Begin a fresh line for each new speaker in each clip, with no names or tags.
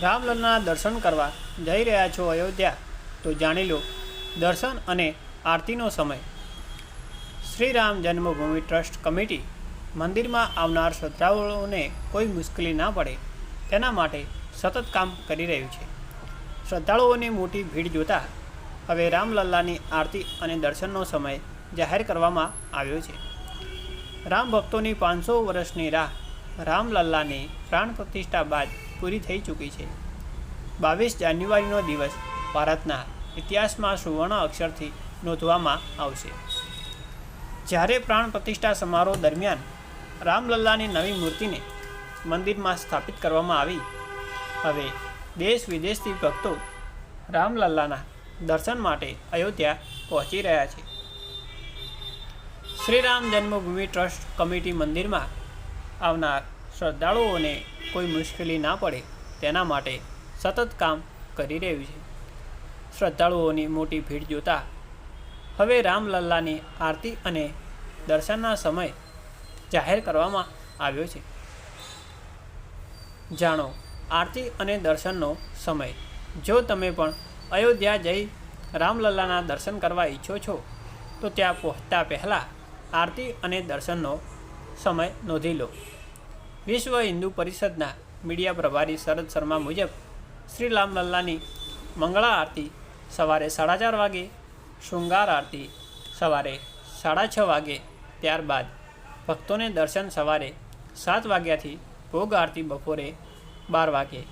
રામલલ્લાના દર્શન કરવા જઈ રહ્યા છો અયોધ્યા, તો જાણી લો, દર્શન અને આરતીનો સમય. શ્રી રામ જન્મભૂમિ ટ્રસ્ટ કમિટી મંદિરમાં આવનાર શ્રદ્ધાળુઓને કોઈ મુશ્કેલી ના પડે, તેના માટે સતત કામ કરી રહ્યું છે. શ્રદ્ધાળુઓની મોટી ભીડ જોતા હવે રામલલ્લાની આરતી અને દર્શનનો સમય જાહેર કરવામાં આવ્યો છે. રામ ભક્તોની પાંચસો વર્ષની રાહ રામલલ્લાની પ્રાણ પ્રતિષ્ઠા બાદ પૂરી થઈ ચૂકી છે. બાવીસ જાન્યુઆરીનો દિવસ ભારતના ઇતિહાસમાં સુવર્ણ અક્ષરથી નોંધવામાં આવશે. જ્યારે પ્રાણ પ્રતિષ્ઠા સમારોહ દરમિયાન રામલલ્લાની નવી મૂર્તિને મંદિરમાં સ્થાપિત કરવામાં આવી, હવે દેશ વિદેશથી ભક્તો રામલલ્લાના દર્શન માટે અયોધ્યા પહોંચી રહ્યા છે. શ્રી રામ જન્મભૂમિ ટ્રસ્ટ કમિટી મંદિરમાં આવનાર શ્રદ્ધાળુઓને કોઈ મુશ્કેલી ના પડે તેના માટે સતત કામ કરી રહ્યું છે. શ્રદ્ધાળુઓની મોટી ભીડ જોતા હવે રામલલ્લાની આરતી અને દર્શનના સમય જાહેર કરવામાં આવ્યો છે. જાણો, આરતી અને દર્શનનો સમય. જો તમે પણ અયોધ્યા જઈ રામલલ્લાના દર્શન કરવા ઈચ્છો છો, તો ત્યાં પહોંચતા પહેલાં આરતી અને દર્શનનો સમય નોંધી લો. વિશ્વ હિન્દુ પરિષદના મીડિયા પ્રભારી શરદ શર્મા મુજબ શ્રી રામલલ્લાની મંગળા આરતી સવારે સાડા ચાર વાગે, શૃંગાર આરતી સવારે સાડા છ વાગે, ત્યારબાદ ભક્તોને દર્શન સવારે સાત વાગ્યાથી ભોગ આરતી બપોરે બાર વાગે,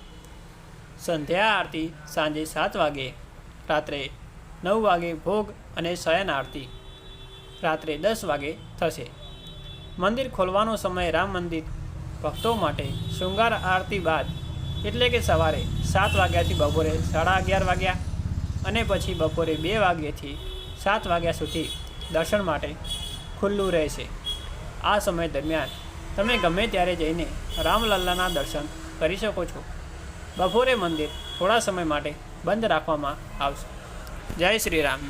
સંધ્યા આરતી સાંજે સાત વાગે, રાત્રે નવ વાગે ભોગ અને શયન આરતી રાત્રે દસ વાગે થશે. મંદિર ખોલવાનો સમય રામ મંદિર ભક્તો માટે શૃંગાર આરતી બાદ, એટલે કે સવારે સાત વાગ્યાથી બપોરે સાડા અગિયાર વાગ્યા અને પછી બપોરે બે વાગ્યાથી સાત વાગ્યા સુધી દર્શન માટે ખુલ્લું રહેશે. આ સમય દરમિયાન તમે ગમે ત્યારે જઈને રામલલ્લાના દર્શન કરી શકો છો. બપોરે મંદિર થોડા સમય માટે બંધ રાખવામાં આવશે. જય શ્રી રામ.